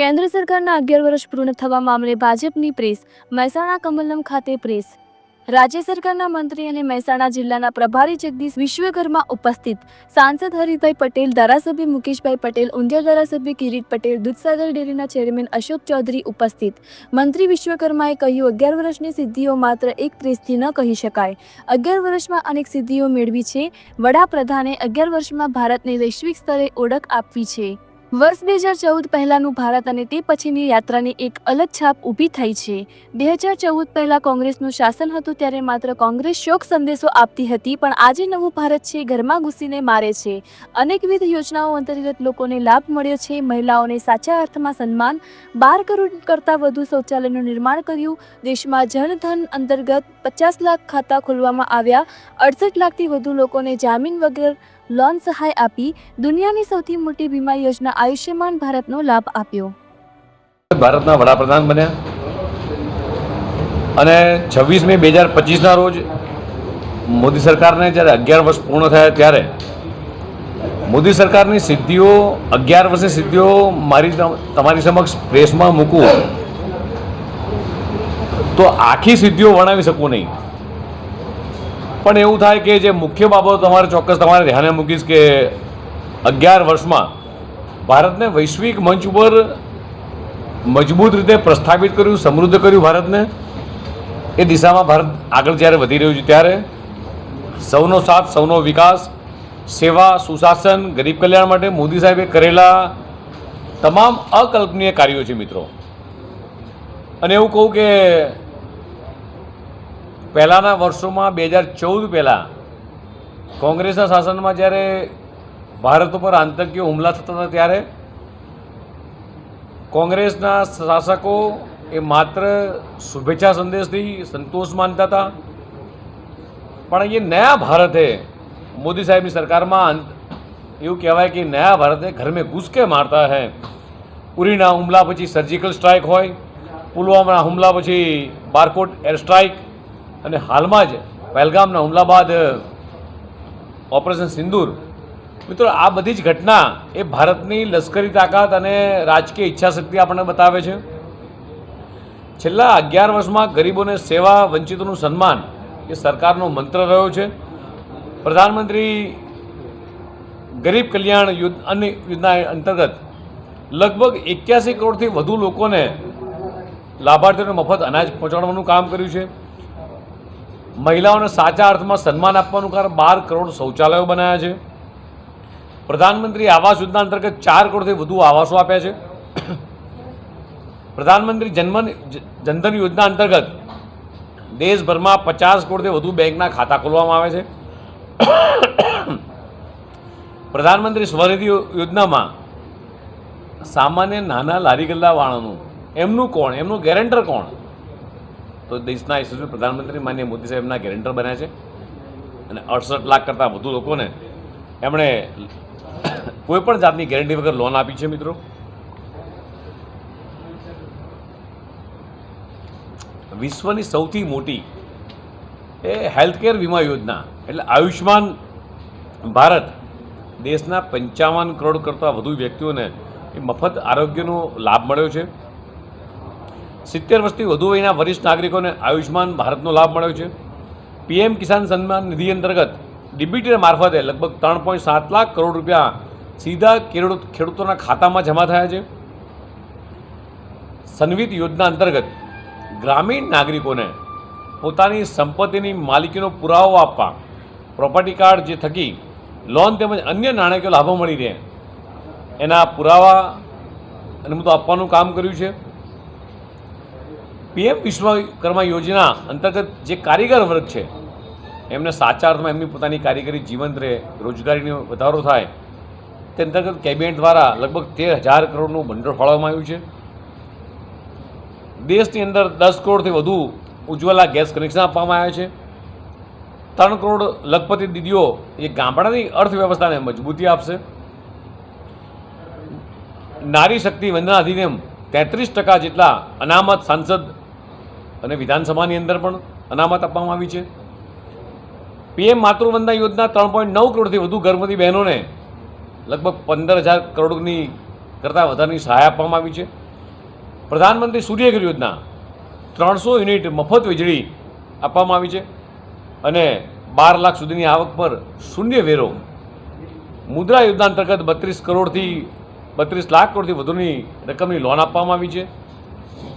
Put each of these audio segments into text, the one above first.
કેન્દ્ર સરકારના અગિયાર વર્ષ પૂર્ણ થવા મામલે ભાજપની પ્રેસ, મહેસાણા કમલમ ખાતે પ્રેસ. રાજ્ય સરકારના મંત્રી અને મહેસાણા જિલ્લાના પ્રભારી જગદીશ વિશ્વકર્મા ઉપસ્થિત. સાંસદ હરિભાઈ પટેલ, ધારાસભ્ય મુકેશભાઈ પટેલ ઉંધિયા ધારાસભ્ય કિરીટ પટેલ, દૂધસાગર ડેરીના ચેરમેન અશોક ચૌધરી ઉપસ્થિત. મંત્રી વિશ્વકર્માએ કહ્યું, અગિયાર વર્ષની સિદ્ધિઓ માત્ર એક પ્રેસથી ન કહી શકાય. અગિયાર વર્ષમાં અનેક સિદ્ધિઓ મેળવી છે. વડાપ્રધાને અગિયાર વર્ષમાં ભારતને વૈશ્વિક સ્તરે ઓળખ આપવી છે. વર્ષ બે હજાર ચૌદ પહેલાંનું ભારત અને તે પછીની યાત્રાની એક અલગ છાપ ઊભી થઈ છે. બે હજાર ચૌદ પહેલાં કોંગ્રેસનું શાસન હતું ત્યારે માત્ર કોંગ્રેસ શોક સંદેશો આપતી હતી, પણ આજે નવું ભારત છે, ઘરમાં ઘૂસીને મારે છે. અનેકવિધ યોજનાઓ અંતર્ગત લોકોને લાભ મળ્યો છે, મહિલાઓને સાચા અર્થમાં સન્માન, બાર કરોડ કરતાં વધુ શૌચાલયનું નિર્માણ કર્યું, દેશમાં જનધન અંતર્ગત પચાસ લાખ ખાતા ખોલવામાં આવ્યા, અડસઠ લાખથી વધુ લોકોને જામીન વગર લોન સહાય આપી દુનિયાની સૌથી મોટી વીમા યોજના આયુષ્યમાન ભારતનો લાભ આપ્યો. ભારતના વડાપ્રધાન બન્યા. અને છવ્વીસ મે બે હજાર પચીસના રોજ મોદી સરકારને જ્યારે અગિયાર વર્ષ પૂર્ણ થયા ત્યારે મોદી સરકારની સિદ્ધિઓ, અગિયાર વર્ષની સિદ્ધિઓ મારી તમારી સમક્ષ પ્રેસમાં મૂકું, તો આખી સિદ્ધિઓ વર્ણવી શકું નહીં. પણ એવું થાય કે જે મુખ્ય બાબતો તમારે ચોક્કસ તમારે ધ્યાને મૂકીશ કે અગિયાર વર્ષમાં ભારતને વૈશ્વિક મંચ ઉપર મજબૂત રીતે પ્રસ્થાપિત કર્યું, સમૃદ્ધ કર્યું ભારતને. એ દિશામાં ભારત આગળ જ્યારે વધી રહ્યું છે ત્યારે સૌનો સાથ, સૌનો વિકાસ, સેવા, સુશાસન, ગરીબ કલ્યાણ માટે મોદી સાહેબે કરેલા તમામ અકલ્પનીય કાર્યો છે મિત્રો. અને એવું કહું કે पहला वर्षों में बेहजार चौदह पहला कांग्रेस शासन में जय भारत पर आतंकी हमला थे तरह कांग्रेस शासकों मत शुभेच्छा संदेश थी सतोष मानता था पर ये नया भारत है मोदी साहब की सरकार में यू कहवा कि नया भारत है घर में घुस के मारता है उरीना हमला पीछे सर्जिकल स्ट्राइक होलवामा हमला पी बारकोट एर स्ट्राइक અને હાલમાં જ પહેલગામના હુમલા બાદ ઓપરેશન સિંદૂર. મિત્રો, આ બધી જ ઘટના એ ભારતની લશ્કરી તાકાત અને રાજકીય ઈચ્છાશક્તિ આપણને બતાવે છે. છેલ્લા અગિયાર વર્ષમાં ગરીબોને સેવા, વંચિતોનું સન્માન એ સરકારનો મંત્ર રહ્યો છે. પ્રધાનમંત્રી ગરીબ કલ્યાણ યુદ્ધ અન્ય યોજના અંતર્ગત લગભગ એક્યાસી કરોડથી વધુ લોકોને લાભાર્થીઓને મફત અનાજ પહોંચાડવાનું કામ કર્યું છે. મહિલાઓને સાચા અર્થમાં સન્માન આપવાનું કારણ બાર કરોડ શૌચાલયો બનાવ્યા છે. પ્રધાનમંત્રી આવાસ યોજના અંતર્ગત ચાર કરોડથી વધુ આવાસો આપ્યા છે. પ્રધાનમંત્રી જન્મન જનધન યોજના અંતર્ગત દેશભરમાં પચાસ કરોડથી વધુ બેંકના ખાતા ખોલવામાં આવે છે. પ્રધાનમંત્રી સ્વનિધિ યોજનામાં સામાન્ય નાના લારી ગલ્લાવાળાનું એમનું કોણ? એમનું ગેરેન્ટર કોણ? તો દેશના યશસ્વી પ્રધાનમંત્રી માન્ય મોદી સાહેબના ગેરેન્ટર બન્યા છે. અને અડસઠ લાખ કરતાં વધુ લોકોને એમણે કોઈપણ જાતની ગેરંટી વગર લોન આપી છે, મિત્રો. વિશ્વની સૌથી મોટી એ હેલ્થકેર વીમા યોજના, એટલે આયુષ્માન ભારત દેશના પંચાવન કરોડ કરતાં વધુ વ્યક્તિઓને એ મફત આરોગ્યનો લાભ મળ્યો છે. સિત્તેર વર્ષથી વધુ વયના વરિષ્ઠ નાગરિકોને આયુષ્માન ભારતનો લાભ મળ્યો છે. પીએમ કિસાન સન્માન નિધિ અંતર્ગત ડીબીટી મારફતે લગભગ ત્રણ પોઈન્ટ સાત લાખ કરોડ રૂપિયા સીધા ખેડૂત ખેડૂતોના ખાતામાં જમા થયા છે. સન્વિત યોજના અંતર્ગત ગ્રામીણ નાગરિકોને પોતાની સંપત્તિની માલિકીનો પુરાવો આપવા, પ્રોપર્ટી કાર્ડ જે થકી લોન તેમજ અન્ય નાણાકીય લાભો મળી રહે, એના પુરાવા અને આપવાનું કામ કર્યું છે. પીએમ વિશ્વકર્મા યોજના અંતર્ગત જે કારીગર વર્ગ છે, એમને સાચા અર્થમાં એમની પોતાની કારીગરી જીવંત રહે, રોજગારીનો વધારો થાય, તે અંતર્ગત કેબિનેટ દ્વારા લગભગ તેર હજાર કરોડનું ભંડોળ ફાળવવામાં આવ્યું છે. દેશની અંદર દસ કરોડથી વધુ ઉજ્જવલા ગેસ કનેક્શન આપવામાં આવ્યા છે. ત્રણ કરોડ લખપતિ દીદીઓ એ ગામડાની અર્થવ્યવસ્થાને મજબૂતી આપશે. નારી શક્તિ વંદના અધિનિયમ તેત્રીસ ટકા જેટલા અનામત સાંસદ અને વિધાનસભાની અંદર પણ અનામત આપવામાં આવી છે. પીએમ માતૃવંદના યોજના ત્રણ પોઈન્ટ નવ કરોડથી વધુ ગર્ભવતી બહેનોને લગભગ પંદર હજાર કરોડની કરતાં વધારની સહાય આપવામાં આવી છે. પ્રધાનમંત્રી સૂર્યઘર યોજના ત્રણસો યુનિટ મફત વીજળી આપવામાં આવી છે અને બાર લાખ સુધીની આવક પર શૂન્ય વેરો. મુદ્રા યોજના અંતર્ગત બત્રીસ કરોડથી બત્રીસ લાખ કરોડથી વધુની રકમની લોન આપવામાં આવી છે.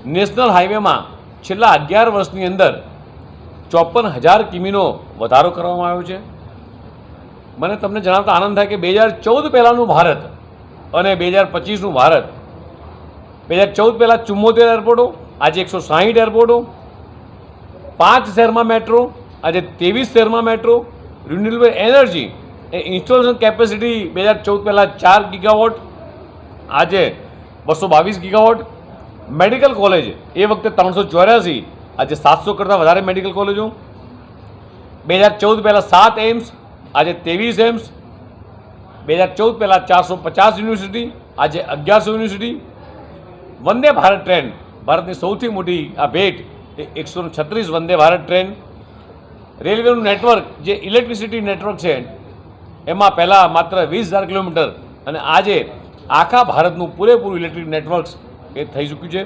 નેશનલ હાઈવેમાં છેલ્લા અગિયાર વર્ષની અંદર ચોપન હજાર કિમીનો વધારો કરવામાં આવ્યો છે. મને તમને જણાવતા આનંદ થાય કે બે હજાર ચૌદ પહેલાંનું ભારત અને બે હજાર પચીસનું ભારત. બે હજાર ચૌદ પહેલાં ચુમ્મોતેર એરપોર્ટો, આજે એકસો સાહીઠ એરપોર્ટો, પાંચ શહેરમાં મેટ્રો, આજે ત્રેવીસ શહેરમાં મેટ્રો રિન્યુએબલ એનર્જી એ ઇન્સ્ટોલેશન કેપેસિટી બે હજાર ચૌદ પહેલાં ચાર ગીગાવોટ આજે બસો બાવીસ ગીગાવોટ મેડિકલ કોલેજ. એ વખતે ત્રણસો ચોર્યાસી, આજે સાતસો કરતાં વધારે મેડિકલ કોલેજો. બે હજાર ચૌદ પહેલાં સાત એમ્સ આજે ત્રેવીસ એમ્સ બે હજાર ચૌદ પહેલાં ચારસો પચાસ યુનિવર્સિટી, આજે અગિયારસો યુનિવર્સિટી. વંદે ભારત ટ્રેન, ભારતની સૌથી મોટી આ ભેટ એ એકસો છત્રીસ વંદે ભારત ટ્રેન. રેલવેનું નેટવર્ક, જે ઇલેક્ટ્રિસિટી નેટવર્ક છે, એમાં પહેલાં માત્ર વીસ હજાર કિલોમીટર. અને આજે આખા ભારતનું પૂરેપૂરું ઇલેક્ટ્રિક નેટવર્ક એ થઈ ચૂક્યું છે.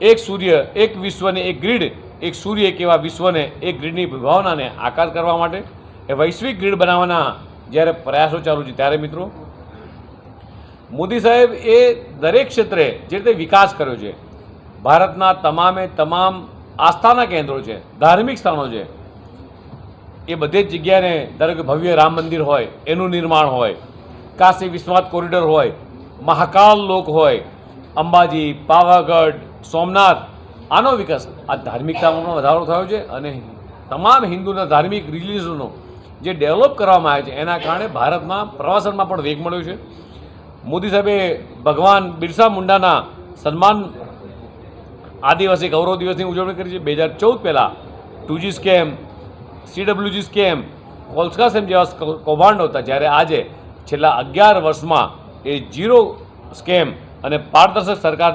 એક સૂર્ય, એક વિશ્વને એક ગ્રીડ. એક સૂર્ય એક એવા વિશ્વને એક ગ્રીડની વિભાવનાને આકાર કરવા માટે. એ વૈશ્વિક ગ્રીડ બનાવવાના જ્યારે પ્રયાસો ચાલુ છે ત્યારે મિત્રો, મોદી સાહેબ એ દરેક ક્ષેત્રે જે રીતે વિકાસ કર્યો છે, ભારતના તમામે તમામ આસ્થાના કેન્દ્રો છે, ધાર્મિક સ્થાનો છે, એ બધી જ જગ્યાને ધારો કે ભવ્ય રામ મંદિર હોય, એનું નિર્માણ હોય, કાશી વિશ્વનાથ કોરિડોર હોય, મહાકાલ લોક હોય અંબાજી, પાવાગઢ, સોમનાથ. આનો વિકાસ આ ધાર્મિકતામાં વધારો થયો છે અને તમામ હિન્દુના ધાર્મિક રિલીઝનો જે ડેવલપ કરવામાં આવે છે, એના કારણે ભારતમાં પ્રવાસનમાં પણ વેગ મળ્યો છે. મોદી સાહેબે ભગવાન બિરસા મુંડાના સન્માન આદિવાસી ગૌરવ દિવસની ઉજવણી કરી છે. બે હજાર ચૌદ પહેલાં two G scam, CWG scam, કોલ્સકા scam જેવા કૌભાંડો હતા. જ્યારે આજે છેલ્લા અગિયાર વર્ષમાં એ જીરો સ્કેમ અને પારદર્શક સરકારની